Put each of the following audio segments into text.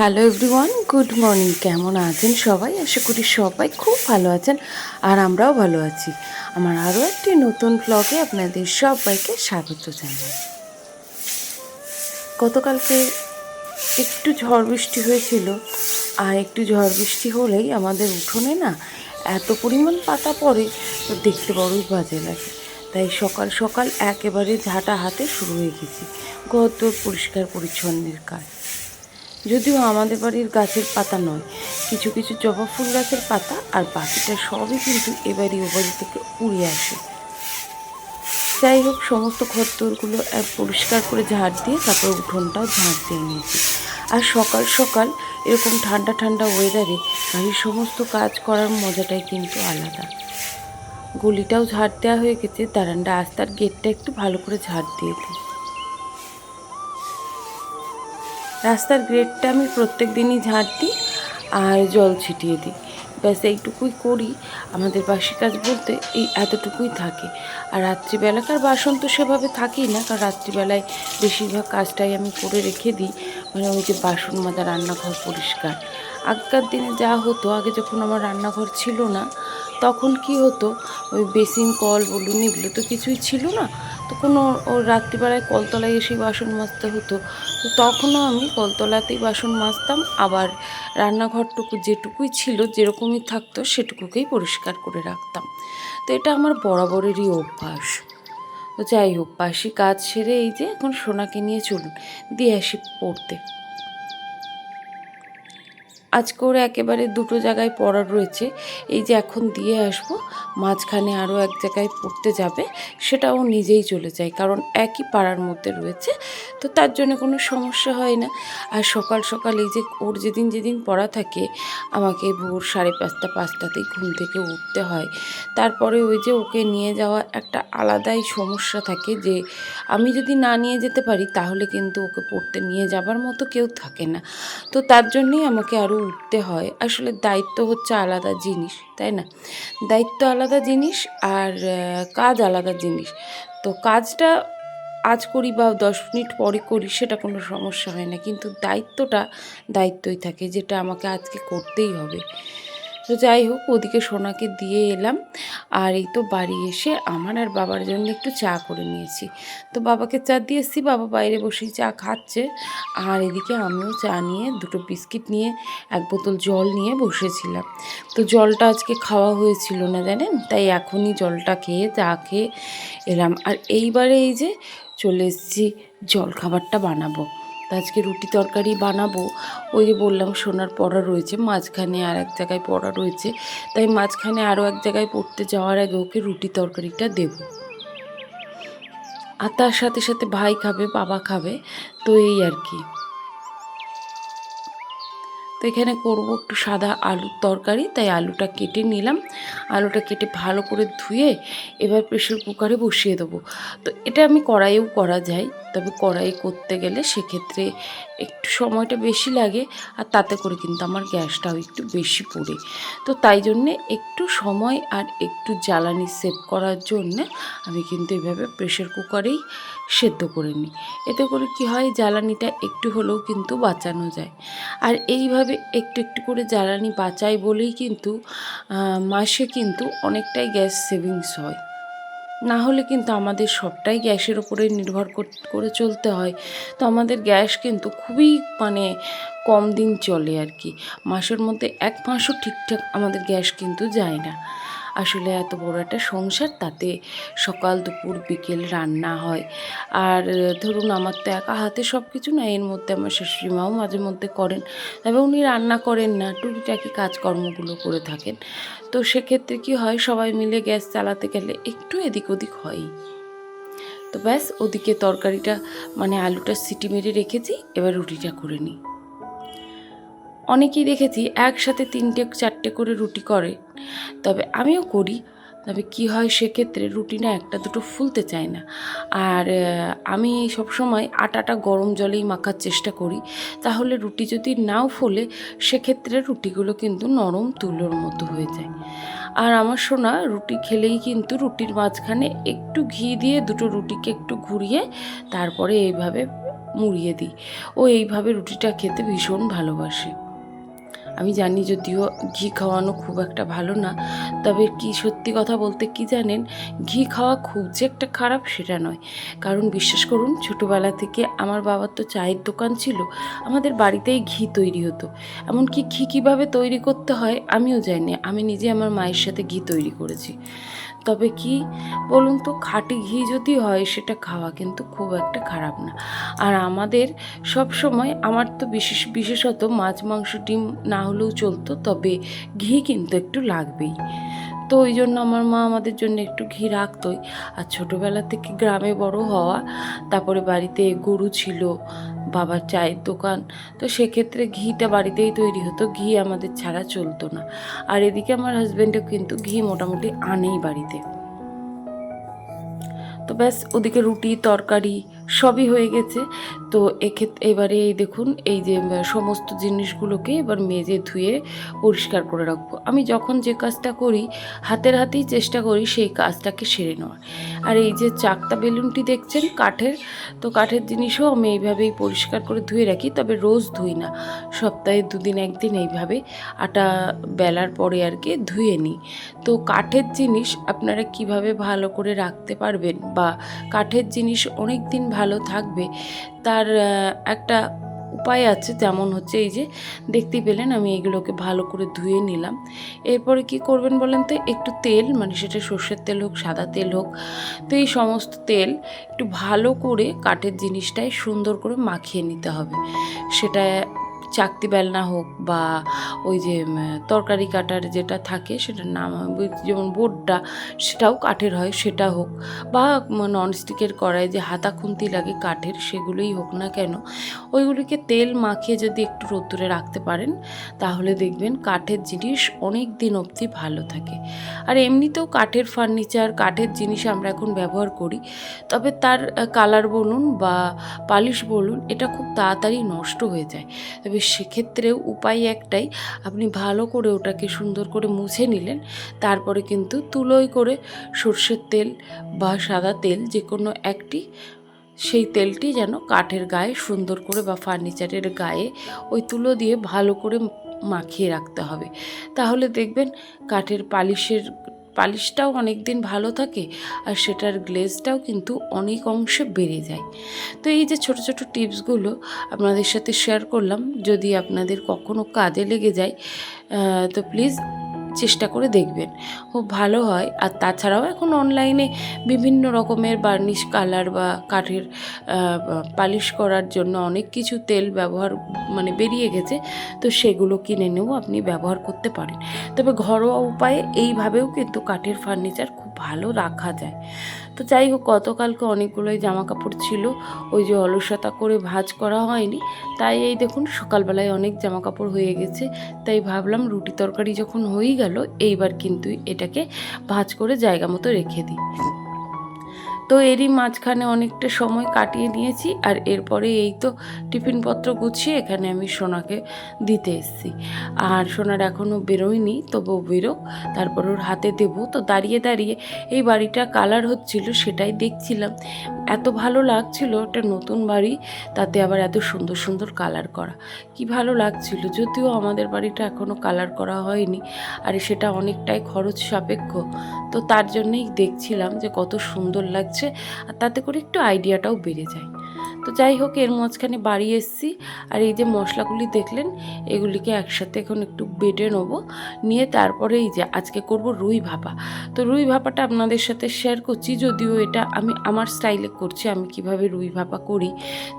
Hello everyone, good morning. কেমন আছেন সবাই? আশা করি সবাই খুব ভালো আছেন আর আমরাও ভালো আছি। আমার আরও একটি নতুন ব্লগে আপনাদের সবাইকে স্বাগত জানাই। গতকালকে একটু ঝড় বৃষ্টি হয়েছিল আর একটু ঝড় বৃষ্টি হলেই আমাদের উঠোনে না এত পরিমাণ পাতা পড়ে তো দেখতে বড়ই বাজে লাগে। তাই সকাল সকাল একেবারে ঝাঁটা হাতে শুরু হয়ে গেছি। গত পরিষ্কার পরিচ্ছন্নের কাজ। যদিও আমাদের বাড়ির গাছের পাতা নয়, কিছু কিছু জবা ফুল গাছের পাতা আর বাকিটা সবই কিন্তু এবারই ও বাড়ি থেকে উড়ে আসে। যাই হোক, সমস্ত খদ্দরগুলো এক পরিষ্কার করে ঝাড় দিয়ে তারপর উঠোনটাও ঝাড় দিয়ে নিয়েছি। আর সকাল সকাল এরকম ঠান্ডা ঠান্ডা ওয়েদারে বাড়ির সমস্ত কাজ করার মজাটাই কিন্তু আলাদা। গলিটাও ঝাড় দেওয়া হয়ে গেছে দাঁড়ানটা আস্তার গেটটা একটু ভালো করে ঝাড় দিয়ে দিই। রাস্তার গ্রেডটা আমি প্রত্যেক দিনই ঝাঁট দিই আর জল ছিটিয়ে দিই। ব্যাস, এইটুকুই করি। আমাদের বাসি কাজ বলতে এই এতটুকুই থাকে। আর রাত্রিবেলাকার বাসন তো সেভাবে থাকেই না, কারণ রাত্রিবেলায় বেশিরভাগ কাজটাই আমি করে রেখে দিই। মানে ওই যে বাসন মাজা, রান্নাঘর পরিষ্কার। আগেকার দিনে যা হতো, আগে যখন আমার রান্নাঘর ছিল না তখন কি হতো, ওই বেসিন কল, বলুন, এগুলো তো কিছুই ছিল না। তো কোনো ওর রাত্রিবেলায় কলতলায় এসে বাসন মাজতে হতো। তো তখনও আমি কলতলাতেই বাসন মাজতাম। আবার রান্নাঘরটুকু যেটুকুই ছিল, যেরকমই থাকতো, সেটুকুকেই পরিষ্কার করে রাখতাম। তো এটা আমার বরাবরেরই অভ্যাস। তো যাই হোক, বাসি কাজ সেরে এই যে এখন সোনাকে নিয়ে চলুন, দিয়ে আসি পড়তে। আজকে ওর একেবারে দুটো জায়গায় পড়ার রয়েছে। এই যে এখন দিয়ে আসব, মাঝখানে আরও এক জায়গায় পড়তে যাবে সেটা ও নিজেই চলে যায়, কারণ একই পাড়ার মধ্যে রয়েছে। তো তার জন্য কোনো সমস্যা হয় না। আর সকাল সকাল এই যে ওর যেদিন যেদিন পড়া থাকে, আমাকে ভোর সাড়ে পাঁচটা, পাঁচটাতেই ঘুম থেকে উঠতে হয়। তারপরে ওই যে ওকে নিয়ে যাওয়া একটা আলাদাই সমস্যা থাকে যে, আমি যদি না নিয়ে যেতে পারি, তাহলে কিন্তু ওকে পড়তে নিয়ে যাবার মতো কেউ থাকে না। তো তার জন্যই আমাকে আরও উঠতে হয়। আসলে দায়িত্ব হচ্ছে আলাদা জিনিস, তাই না? দায়িত্ব আলাদা জিনিস আর কাজ আলাদা জিনিস। তো কাজটা আজ করি বা দশ মিনিট পরে করি সেটা কোনো সমস্যা হয় না। কিন্তু দায়িত্বটা দায়িত্বই থাকে, যেটা আমাকে আজকে করতেই হবে। তো যাই হোক, ওদিকে সোনাকে দিয়ে এলাম। আর এই তো বাড়ি এসে আমার আর বাবার জন্য একটু চা করে নিয়েছি। তো বাবাকে চা দিয়ে এসেছি বাবা বাইরে বসেই চা খাচ্ছে। আর এদিকে আমিও চা নিয়ে, দুটো বিস্কিট নিয়ে, এক বোতল জল নিয়ে বসেছিলাম। তো জলটা আজকে খাওয়া হয়েছিল না জানেন? তাই এখনই জলটা খেয়ে, চা খেয়ে এলাম। আর এইবারে এই যে চলে এসেছি জল খাবারটা বানাবো। আজকে রুটি তরকারি বানাবো। ওই যে বললাম, সোনার পড়া রয়েছে, মাঝখানে আর এক জায়গায় পড়া রয়েছে। তাই মাঝখানে আরও এক জায়গায় পড়তে যাওয়ার আগে ওকে রুটি তরকারিটা দেবো। আর তার সাথে সাথে ভাই খাবে, বাবা খাবে, তো এই আর কি। তো এখানে করব একটু সাদা আলুর তরকারি, তাই আলুটা কেটে নিলাম। আলুটা কেটে ভালো করে ধুয়ে এবার প্রেশার কুকারে বসিয়ে দেবো। তো এটা আমি কড়াইয়েও করা যায়, তবে কড়াই করতে গেলে সেক্ষেত্রে একটু সময়টা বেশি লাগে, আর তাতে করে কিন্তু আমার গ্যাসটাও একটু বেশি পড়ে। তো তাই জন্যে একটু সময় আর একটু জ্বালানি সেভ করার জন্যে আমি কিন্তু এভাবে প্রেশার কুকারেই সেদ্ধ করে নিই। এতে করে কি হয়, জ্বালানিটা একটু হলেও কিন্তু বাঁচানো যায়। আর এইভাবে একটু একটু করে জ্বালানি বাঁচাই বলেই কিন্তু মাসে কিন্তু অনেকটাই গ্যাস সেভিংস হয়। না হলে কিন্তু আমাদের সবটাই গ্যাসের ওপরে নির্ভর করে চলতে হয়। তো আমাদের গ্যাস কিন্তু খুবই মানে কম দিন চলে আর কি। মাসের মধ্যে এক মাসও ঠিকঠাক আমাদের গ্যাস কিন্তু যায় না। আসলে এত বড় একটা সংসার, তাতে সকাল, দুপুর, বিকেল রান্না হয়। আর ধরুন আমার তো একা হাতে সব কিছু না, এর মধ্যে আমার শাশুড়ি মাও মাঝে মধ্যে করেন। তবে উনি রান্না করেন না, টুকিটাকি কাজকর্মগুলো করে থাকেন। তো সেক্ষেত্রে কি হয়, সবাই মিলে গ্যাস চালাতে গেলে একটু এদিক ওদিক হয়ই। তো ব্যাস, ওদিকে তরকারিটা মানে আলুটা সিটি মেরে রেখেছি, এবার রুটিটা করে নিই। অনেকেই দেখেছি একসাথে তিনটে, চারটে করে রুটি করে। তবে আমিও করি। তবে কি হয় সেক্ষেত্রে রুটি না একটা দুটো ফুলতে চায় না। আর আমি সবসময় আটাটা গরম জলেই মাখার চেষ্টা করি। তাহলে রুটি যদি নাও ফোলে, সেক্ষেত্রে রুটিগুলো কিন্তু নরম তুলোর মতো হয়ে যায়। আর আমার সোনা রুটি খেলেই কিন্তু রুটির মাঝখানে একটু ঘি দিয়ে দুটো রুটিকে একটু ঘুরিয়ে তারপরে এইভাবে মুড়িয়ে দিই। ও এইভাবে রুটিটা খেতে ভীষণ ভালোবাসে। আমি জানি যদিও ঘি খাওয়ানো খুব একটা ভালো না, তবে কি সত্যি কথা বলতে কি জানেন, ঘি খাওয়া খুব যে একটা খারাপ সেটা নয়। কারণ বিশ্বাস করুন, ছোটোবেলা থেকে আমার বাবার তো চায়ের দোকান ছিল, আমাদের বাড়িতেই ঘি তৈরি হতো। এমনকি ঘি কীভাবে তৈরি করতে হয় আমিও জানি আমি নিজে আমার মায়ের সাথে ঘি তৈরি করেছি। তবে কি বলুন তো, খাঁটি ঘি যদি হয় সেটা খাওয়া কিন্তু খুব একটা খারাপ না। আর আমাদের সব সময় আমার তো বিশেষ, বিশেষত মাছ, মাংস, ডিম না হলেও চলতো, তবে ঘি কিন্তু একটু লাগবেই। তো ওই জন্য আমার মা আমাদের জন্য একটু ঘি রাখতোই। আর ছোটোবেলা থেকে গ্রামে বড় হওয়া, তারপরে বাড়িতে গরু ছিল, বাবার চায়ের দোকান, তো সেক্ষেত্রে ঘিটা বাড়িতেই তৈরি হতো, ঘি আমাদের ছাড়া চলতো না। আর এদিকে আমার হাজব্যান্ডও কিন্তু ঘি মোটামুটি আনেই বাড়িতে। তো ব্যাস, ওদিকে রুটি, তরকারি সবই হয়ে গেছে। তো এক্ষেত্রে এবারে এই দেখুন, এই যে সমস্ত জিনিসগুলোকে এবার মেজে ধুয়ে পরিষ্কার করে রাখব। আমি যখন যে কাজটা করি, হাতের হাতেই চেষ্টা করি সেই কাজটাকে সেরে নেওয়ার। আর এই যে চাকতা বেলুনটি দেখছেন কাঠের, তো কাঠের জিনিসও আমি এইভাবেই পরিষ্কার করে ধুয়ে রাখি, তবে রোজ ধুই না। সপ্তাহে দুদিন একদিন এইভাবে আটা বেলার পরে আর কি ধুয়ে নিই। তো কাঠের জিনিস আপনারা কীভাবে ভালো করে রাখতে পারবেন বা কাঠের জিনিস অনেক দিন ভালো থাকবে। তার একটা উপায় আছে যেমন হচ্ছে এই যে দেখতেই পেলেন আমি এগুলোকে ভালো করে ধুয়ে নিলাম। এরপরে কি করবেন বলেন তো, একটু তেল মানে সেটা সর্ষের তেল হোক, সাদা তেল হোক, তো এই সমস্ত তেল একটু ভালো করে কাঠের জিনিসটাই সুন্দর করে মাখিয়ে নিতে হবে। সেটা চাকতি বেলনা হোক বা ওই যে তরকারি কাটার যেটা থাকে সেটার নাম যেমন বোর্ডটা সেটাও কাঠের হয়, সেটা হোক। বা ননস্টিকের কড়াই যে হাতা খুন্তি লাগে কাঠের, সেগুলোই হোক না কেন, ওইগুলিকে তেল মাখিয়ে যদি একটু রোদ্দুরে রাখতে পারেন, তাহলে দেখবেন কাঠের জিনিস অনেক দিন অবধি ভালো থাকে। আর এমনিতেও কাঠের ফার্নিচার কাঠের জিনিস আমরা এখন ব্যবহার করি, তবে তার কালার বলুন বা পালিশ বলুন, এটা খুব তাড়াতাড়ি নষ্ট হয়ে যায়। তবে সেক্ষেত্রেও উপায় একটাই, আপনি ভালো করে ওটাকে সুন্দর করে মুছে নিলেন। তারপরে কিন্তু তুলোয় করে সর্ষের তেল বা সাদা তেল যে কোনো একটি, সেই তেলটি যেন কাঠের গায়ে সুন্দর করে বা ফার্নিচারের গায়ে ওই তুলো দিয়ে ভালো করে মাখিয়ে রাখতে হবে। তাহলে দেখবেন কাঠের পালিশের পালিশটাও অনেক দিন ভালো থাকে আর সেটার গ্লেজটাও কিন্তু অনেক অংশে বেড়ে যায়। তো এই যে ছোট ছোট টিপসগুলো আপনাদের সাথে শেয়ার করলাম, যদি আপনাদের কখনও কাজে লেগে যায় তো প্লিজ চেষ্টা করে দেখবেন। খুব ভালো হয়। আর তাছাড়াও এখন অনলাইনে বিভিন্ন রকমের বার্নিশ কালার বা কাঠের পালিশ করার জন্য অনেক কিছু তেল ব্যবহার মানে বেরিয়ে গেছে। তো সেগুলো কিনে নেও আপনি ব্যবহার করতে পারেন। তবে ঘরোয়া উপায়ে এইভাবেও কিন্তু কাঠের ফার্নিচার খুব ভালো রাখা যায়। তো যাই হোক, গতকালকে অনেকগুলোই জামা কাপড় ছিল। ওই যে অলসতা করে ভাজ করা হয়নি। তাই এই দেখুন, সকালবেলায় অনেক জামা কাপড় হয়ে গেছে। তাই ভাবলাম রুটি তরকারি যখন হয়েই গেল, এইবার কিন্তু এটাকে ভাজ করে জায়গা মতো রেখে দিই। তো এরই মাঝখানে অনেকটা সময় কাটিয়ে নিয়েছি আর এরপরে এই তো টিফিনপত্র গুছিয়ে এখানে আমি সোনাকে দিতে এসেছি। আর সোনার এখনও বেরোয়নি তবু বেরোক, তারপর ওর হাতে দেবো। তো দাঁড়িয়ে দাঁড়িয়ে এই বাড়িটা কালার হচ্ছিল সেটাই দেখছিলাম। এত ভালো লাগছিল একটা নতুন বাড়ি, তাতে আবার এত সুন্দর সুন্দর কালার করা। কি ভালো লাগছিল, যদিও আমাদের বাড়িটা এখনও কালার করা হয়নি আর সেটা অনেকটাই খরচ সাপেক্ষ। তো তার জন্যই দেখছিলাম যে কত সুন্দর লাগছে আর তাতে করে একটু আইডিয়াটাও বেড়ে যায়। তো যাই হোক, এর মাঝখানে বাড়ি এসেছি আর এই যে মশলাগুলি দেখলেন, এগুলিকে একসাথে এখন একটু বেটে নেব। নিয়ে তারপরে এই যে আজকে করব রুই ভাপা। তো রুই ভাপাটা আপনাদের সাথে শেয়ার করছি, যদিও এটা আমি আমার স্টাইলে করছি, আমি কীভাবে রুই ভাপা করি।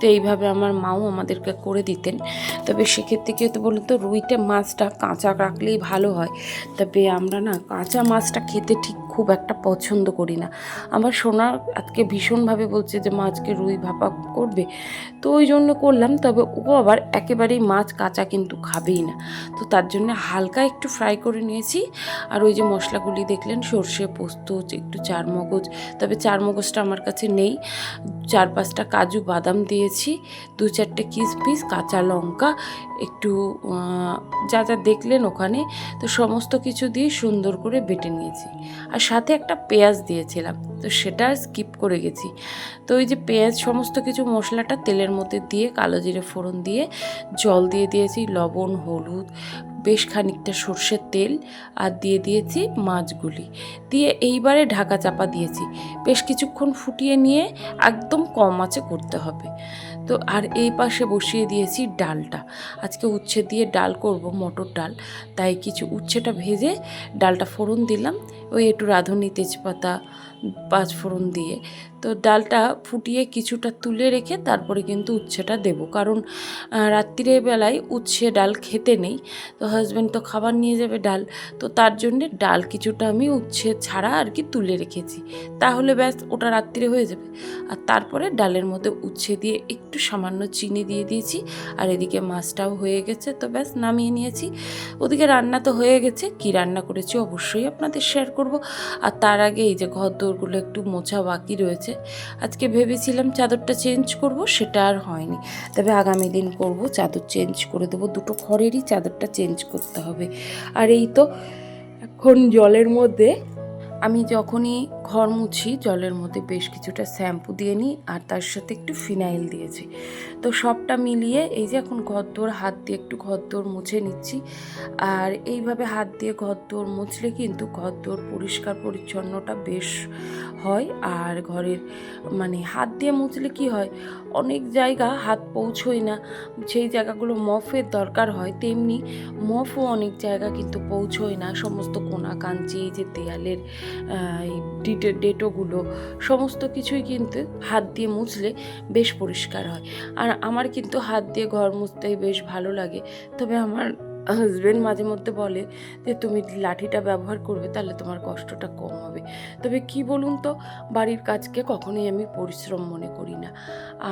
তো এইভাবে আমার মাও আমাদেরকে করে দিতেন। তবে সেক্ষেত্রে কী হতো বলুন তো, রুইটা মাছটা কাঁচা রাখলেই ভালো হয়। তবে আমরা না কাঁচা মাছটা খেতে ঠিক খুব একটা পছন্দ করি না। আমার সোনা আজকে ভীষণভাবে বলছে যে, মা, আজকে রুই ভাপা করবে। তো ওই জন্য করলাম, তবে ও আবার একেবারেই মাছ কাঁচা কিন্তু খাবেই না। তো তার জন্য হালকা একটু ফ্রাই করে নিয়েছি। আর ওই যে মশলাগুলি দেখলেন, সর্ষে পোস্ত, একটু চার মগজ তবে চার মগজটা আমার কাছে নেই। চার পাঁচটা কাজু বাদাম দিয়েছি, দু চারটে কিসমিস, কাঁচা লঙ্কা, একটু যা যা দেখলেন ওখানে, তো সমস্ত কিছু দিয়ে সুন্দর করে বেটে নিয়েছি। আর সাথে একটা পেঁয়াজ দিয়েছিলাম। তো সেটা স্কিপ করে গেছি। তো ওই যে পেঁয়াজ সমস্ত কিছু মশলাটা তেলের মধ্যে দিয়ে, কালো জিরে ফোড়ন দিয়ে, জল দিয়ে দিয়েছি, লবণ, হলুদ, বেশ খানিকটা সর্ষের তেল আর দিয়ে দিয়েছি মাছগুলি। দিয়ে এইবারে ঢাকা চাপা দিয়েছি। বেশ কিছুক্ষণ ফুটিয়ে নিয়ে একদম কম আঁচে করতে হবে। তো আর এই পাশে বসিয়ে দিয়েছি ডালটা। আজকে উচ্ছে দিয়ে ডাল করব, মটর ডাল। তাই কিছু উচ্ছেটা ভেজে ডালটা ফোড়ন দিলাম। ওই একটু রাঁধুনি, তেজপাতা পাঁচফোড়ন দিয়ে। তো ডালটা ফুটিয়ে কিছুটা তুলে রেখে তারপরে কিন্তু উচ্ছেটা দেবো। কারণ রাত্রিরে বেলায় উচ্ছে ডাল খেতে নেই। তো হাজব্যান্ড তো খাবার নিয়ে যাবে ডাল। তো তার জন্যে ডাল কিছুটা আমি উচ্ছে ছাড়া আর কি তুলে রেখেছি। তাহলে ব্যাস, ওটা রাত্রিরে হয়ে যাবে। আর তারপরে ডালের মধ্যে উচ্ছে দিয়ে একটু সামান্য চিনি দিয়ে দিয়েছি। আর এদিকে মাছটাও হয়ে গেছে। তো ব্যাস, নামিয়ে নিয়েছি। ওদিকে রান্না তো হয়ে গেছে। কি রান্না করেছি অবশ্যই আপনাদের শেয়ার করব। আর তার আগে এই যে ঘর দৌড়গুলো একটু মোছা বাকি রয়েছে। আজকে ভেবেছিলাম চাদরটা চেঞ্জ করব, সেটা আর হয়নি। তবে আগামী দিন করব, চাদর চেঞ্জ করে দেবো। দুটো ঘরেরই চাদরটা চেঞ্জ করতে হবে। আর এই তো এখন জলের মধ্যে আমি যখনই ঘর মুছি, জলের মধ্যে বেশ কিছুটা শ্যাম্পু দিয়ে নিই আর তার সাথে একটু ফিনাইল দিয়েছি। তো সবটা মিলিয়ে এই যে এখন ঘরদোর, হাত দিয়ে একটু ঘরদোর মুছে নিচ্ছি। আর এইভাবে হাত দিয়ে ঘরদোর মুছলে কিন্তু ঘরদোর পরিষ্কার পরিচ্ছন্নটা বেশ হয়। আর ঘরের মানে হাত দিয়ে মুছলে কি হয়? অনেক জায়গা হাত পৌঁছয় না। সেই জায়গাগুলো মফের দরকার হয়। তেমনি মফও অনেক জায়গা কিন্তু পৌঁছয় না। সমস্ত কোনা কাঞ্চি যে দেয়ালের এই ডেটোগুলো সমস্ত কিছুই কিন্তু হাত দিয়ে মুছলে বেশ পরিষ্কার হয়। আর আমার কিন্তু হাত দিয়ে ঘর মুছতেই বেশ ভালো লাগে। তবে আমার হাজব্যান্ড মাঝে মধ্যে বলে যে, তুমি লাঠিটা ব্যবহার করবে, তাহলে তোমার কষ্টটা কম হবে। তবে কি বলুন তো, বাড়ির কাজকে কখনোই আমি পরিশ্রম মনে করি না।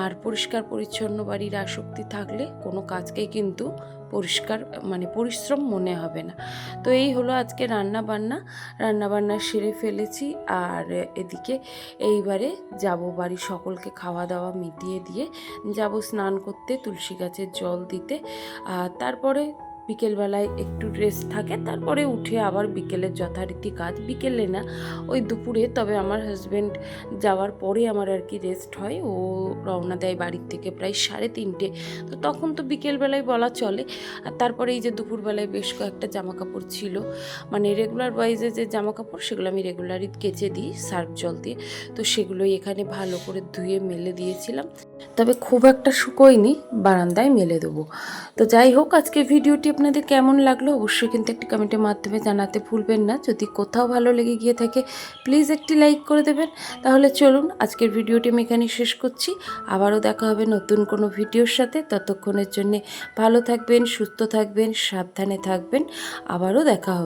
আর পরিষ্কার পরিচ্ছন্ন বাড়ির আসক্তি থাকলে কোনো কাজকেই কিন্তু পরিষ্কার মানে পরিশ্রম মনে হবে না। তো এই হলো আজকে রান্না বান্না রান্না বান্না সেরে ফেলেছি আর এদিকে এইবারে যাব বাড়ির সকলকে খাওয়া দাওয়া মিটিয়ে দিয়ে, যাব স্নান করতে, তুলসী গাছের জল দিতে। আর তারপরে বিকেলবেলায় একটু রেস্ট থাকে, তারপরে উঠে আবার বিকেলের যথারীতি কাজ। বিকেলে না, ওই দুপুরে, তবে আমার হাজব্যান্ড যাওয়ার পরে আমার আর কি রেস্ট হয়। ও রওনা দেয় বাড়ির থেকে প্রায় সাড়ে তিনটে। তো তখন তো বিকেলবেলায় বলা চলে। আর তারপরে এই যে দুপুরবেলায় বেশ কয়েকটা জামা কাপড় ছিল। মানে রেগুলার ওয়াইজে যে জামা কাপড় সেগুলো আমি রেগুলারই কেচে দিই সার্ফ জল দিয়ে। তো সেগুলোই এখানে ভালো করে ধুয়ে মেলে দিয়েছিলাম। তবে খুব একটা শুকোয়নি, বারান্দায় মেলে দেবো। তো যাই হোক আজকে ভিডিওটি আপনাদের কেমন লাগল অবশ্যই কিন্তু একটি কমেন্টের মাধ্যমে জানাতে ভুলবেন না। যদি কোথাও ভালো লেগে গিয়ে থাকে প্লিজ একটি লাইক করে দেবেন। তাহলে চলুন আজকের ভিডিওটি আমি এখানে শেষ করছি। আবারও দেখা হবে নতুন কোনো ভিডিওর সাথে। ততক্ষণের জন্যে ভালো থাকবেন, সুস্থ থাকবেন, সাবধানে থাকবেন। আবারও দেখা হবে।